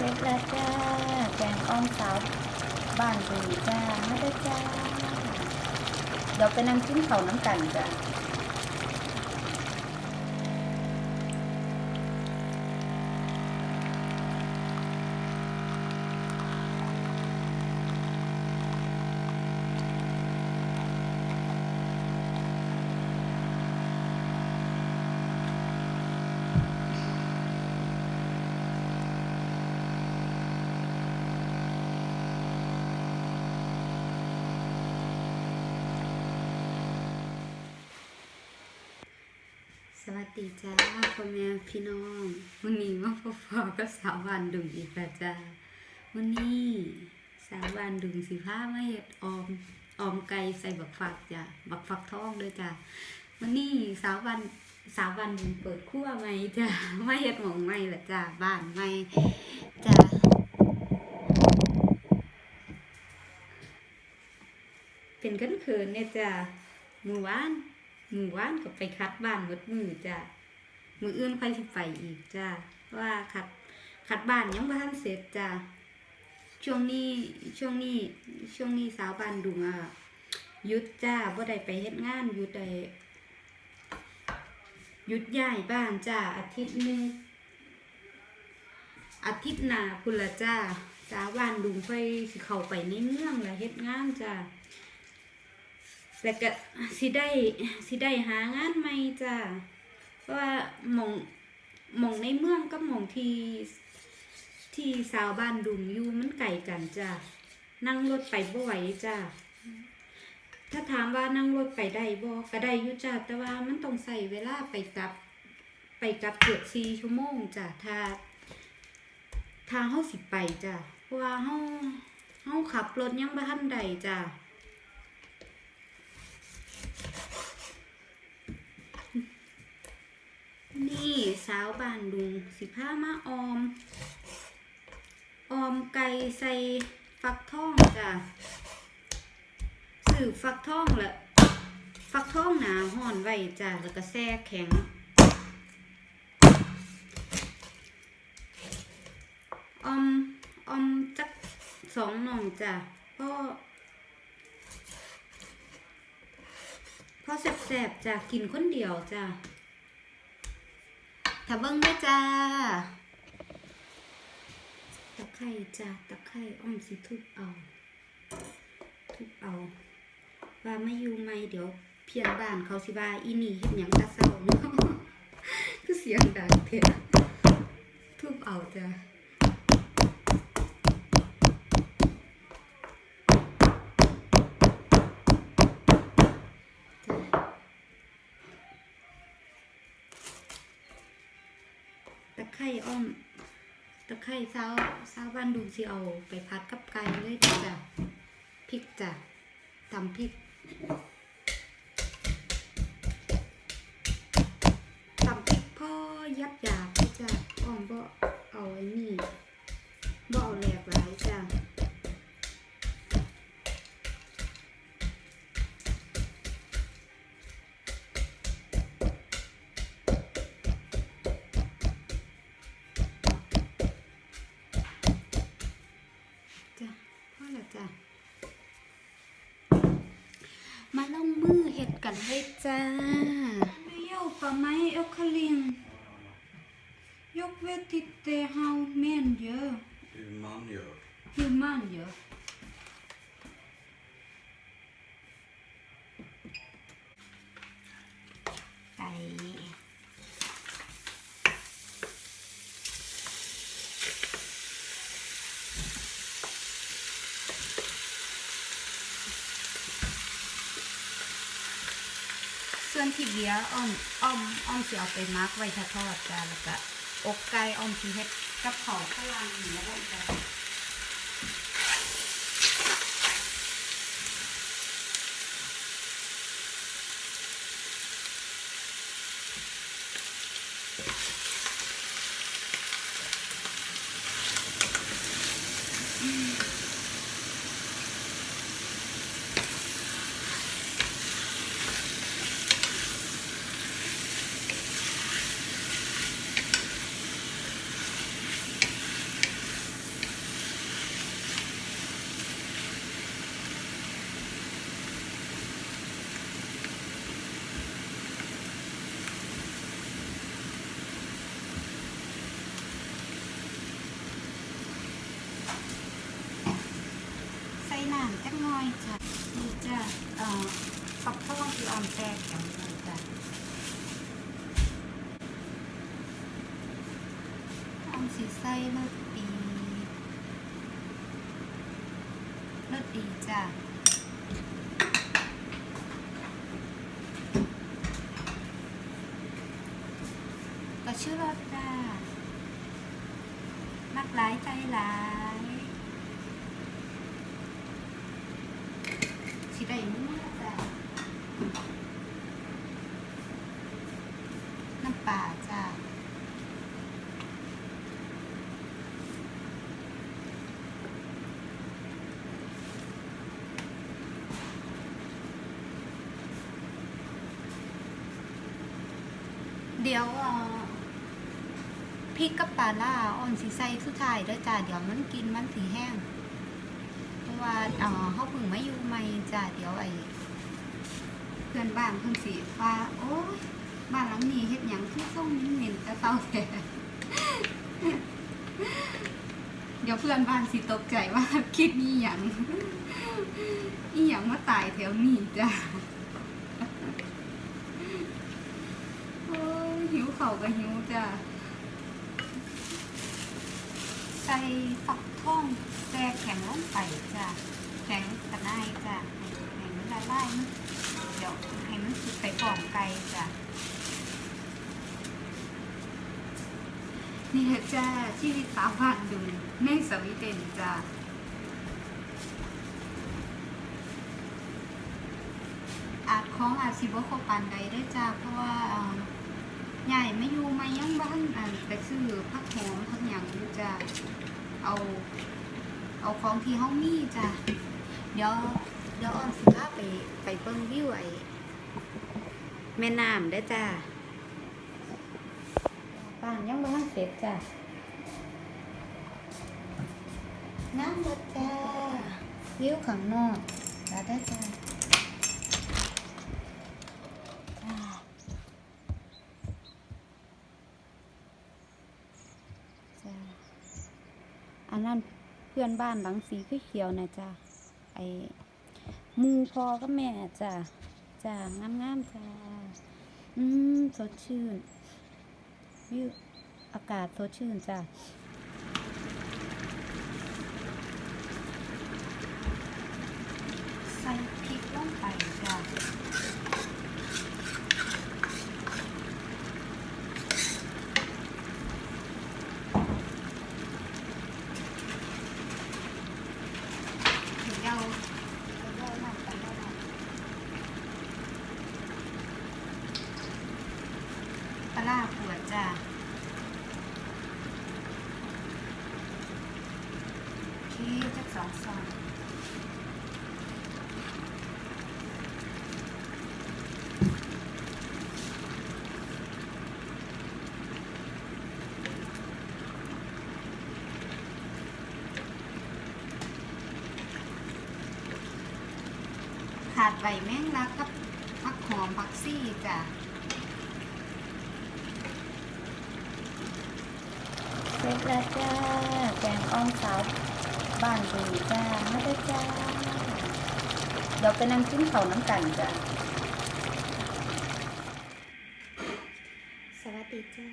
เสร็จแล้วจ้า แกงอ้อมสาวบ้านดีจ้ามาได้จ้า เดี๋ยวไปนั่งกินข้าน้ำกันจ้า วัสดีจ้าพ่อแม่พี่น้องวันนี้มาพบพอก็สาววันดุงอีกแล้วจ้าวันนี้สาววันดุงสิผ้ามาเห็ดออมออมไก่ใส่บักฝักจ้ะบักฝักทองด้วยจ้าวันนี้สาววันสาววันดุงเปิดครัวใหม่จ้ามาเห็ดหมองใหม่ละจ้าบ้านใหม่จ้าเป็นกันเขินเนี่ยจ้ามือวาน มือว่านก็ไปคัดบ้านหมดมือจ้ะมืออื่นค่อยสิไปอีกจ้ะว่าคัดคัดบ้านยังบ่ทันเสร็จจ้ะช่วงนี้ช่วงนี้ช่วงนี้สาวบ้านดุงอะหยุดจ้าบ่ได้ไปเฮ็ดงานหยุดได้หยุดย้ายบ้านจ้าอาทิตย์หนึงอาทิตย์หน้าพุ่นละจ้าสาวบ้านดุงค่อยสิเข้าไปในเมืองแล้วเฮ็ดงานจ้า แล้วก็สิได้สิได้หางานใหม่จ้ะเพราะว่าหมองหมองในเมืองกับหมองที่ที่สาวบ้านดุมอยู่มันไกลกันจ้ะนั่งรถไปบ่ไหวจ้ะถ้าถามว่านั่งรถไปได้บ่ก็ได้อยู่จ้ะแต่ว่ามันต้องใส่เวลาไปกลับ ไปกลับเกือบสี่ชั่วโมงจ้ะถ้าทางเฮาสิไปจ้ะเพราะว่าเฮาเฮาขับรถยังบ่ทันใดจ้ะ นี่ สาวบ้านดุงสิผ้ามาออม ออมไก่ใส่ฟักทองจ้ะสื่อฟักทองแหละฟักทองหนาห่อนไว้จ้ะแล้วก็แช่แข็งออมออมจักสองน่องจ้ะพ่อพ่อแสบๆจ้ะกินคนเดียวจ้ะ ถ้าเบิ้งด้วยจ้า ตะไคร่จ้า ตะไคร่อ้อมสิทุบเอา ทุบเอา ว่าไม่อยู่ไหมเดี๋ยวเพียนบ้านเขาสิว่าอีนี่เห็นหยังตาเศร้าคือเสียงดังเถอะทุบเอาจ้า ไข่อ้อมตะไคร่เช้าเช้าบ้านดูสิเอาไปพัดกับไก่เลยจ้ะพริกจ้ะตำพริกตำพริกพ่อยับหยาพี่จ้ะอ้อมบ่เอาไอ้นี่บ่เอาแหลกหลาย จ้ะมาลงมือเห็ดกันเลยจ้าไม่เย้าปะไม้เอลคาลิงยกเวทิเตเฮาแม่นเยอะ Hur man gör. ฮิวมันเยอะไก่ส่ วนที่เบียออ้อมอ้อมอ้อมสิเอาไปมักไว้ทอดจ้าแล้วก็อกไก่อ้อมสิเฮ็ดกับเผาฝรั่งเหนือไว้จ้าจ น้อยจ้ะนี่จ้ะเอ่อฟักทองที่ออมแตกแข็งเลยจ้ะออมสีใส่เลิศดีเลิศดีจ้ะก็ชื่อรสจ้ามักหลายใจหลาย สิ ได้มื้อจ้ะน้ำปลาจ้ะเดี๋ยวเอ่อพริกกับปลาล่าอ่อนสีใส่สุดท้ายเด้จ้ะเดี๋ยวมันกินมันสีแห้ง ว่าเอ่อเขาเพิ่งมาอยู่ใหม่จ้ะเดี๋ยวไอ้เพื่อนบ้านเพิ่นสิว่า โอ้ยบ้านหลังนี้เฮ็ดหยังคือส่งเหม็นแต่เศร้าแท้เดี๋ยวเพื่อนบ้านสิตกใจว่าคิดนี่หยังอีหยังมาตายแถวนี้จ้ะโอ้ยหิวเข่าวก็หิวจ้ะใส่ฝัก ทองแช่แข็งลงไปจ้ะแข็งกระไดจ้ะให้มันละลายเดี๋ยวให้มันสุกไปกล่อนไก่จ้ะนี่แหละจ้าชีวิตสาวบ้านดุงในสวีเดนจ้ะอาจของอาจสิบ่ครบปานใดเด้จ้าเพราะว่าใหญ่ไม่อยู่มายังบ้านอันไปซื้อผักหอมผักหยังอยู่จ้ะ เอา เอาของที่ห้องมีจ้ะ เดี๋ยว เดี๋ยวออนสิพาไปไปเบิ่งวิวไอ้แม่น้ำได้อจ้ะบ้านยังบ้านเสร็จจ้ะน้ำรถจ้าวิวข้างนอกแล้วได้จ้ะจ้าจ้าอั นนั้นเพื่อนบ้านหลังสีเขียวนะจ้ะไอหมูพอก็แม่จ้ะจ้างามๆจ้าอืมสดชื่นวิวอากาศสดชื่นจ้ะใส่พริกลงไปจ้ะ เดี๋ยวเดี๋ยวน้ำกันแล้วนะปลาร้าขวดจ้ะโอเคจักสอง ซองขาดใบแมงลักกับผักหอมผักซี่จ้ะ เส ร็จแล้วจ้า แกงอ้อมสาวบ้านดูจ้ามาได้จ้า เดี๋ยวไปนั่งกินข้าวน้ำกันจ้า สวัสดีจ้า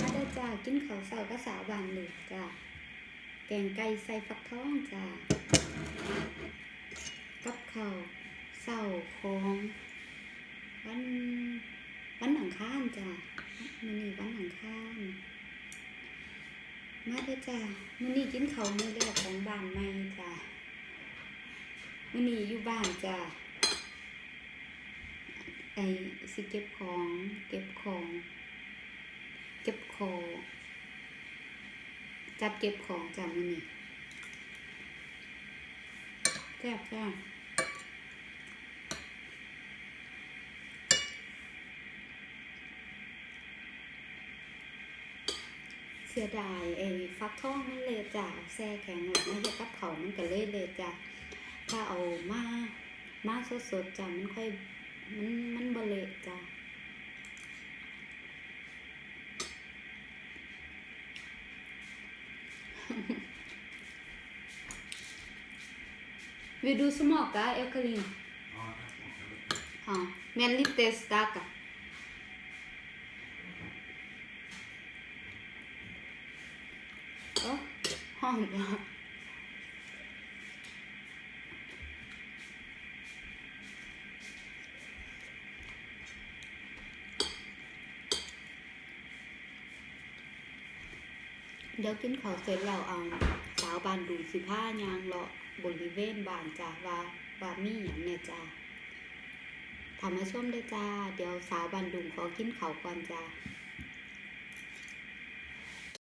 มาได้จ้า กินข้าวเสาก็สาวบานหนึ่งจ้า แกงไก่ใส่ฟักทองจ้า กับข้าวเสาของวันวันหนังข้านจ้ามื้อนี้วันหนังข้าน มาเด้อจ้ามื้อนี้กินข้าวมื้อแรกของบ้านใหม่จ้ามื้อนี้อยู่บ้านจ้าไอสิเก็บของ เก็บของ เก็บของจัดเก็บของจ้ะมื้อนี้แซ่บจ้า สียดายไอ้ฟักทองมันเลยจ้ะเอาแซ่แข็งหลักมาเฮ็ดกับเขาวมันก็เลยเลยจ้ะถ้าเอามามาสดๆจ้ะมันค่อยมันมันบเละจ้ะ Vill du smaka Ekalin? Ja, men lite starka. Ja, han bra. เดี๋ยวกินข้าวเสร็จแล้วเอาสาวบานดูสิผ้ายางเลาะบริเวณบานจ้าว่าว่ามีอย่างเนี่ยจ้าทำมาชมได้จ้า เดี๋ยวสาวบันดุงขอกินข้าวก่อนจ้า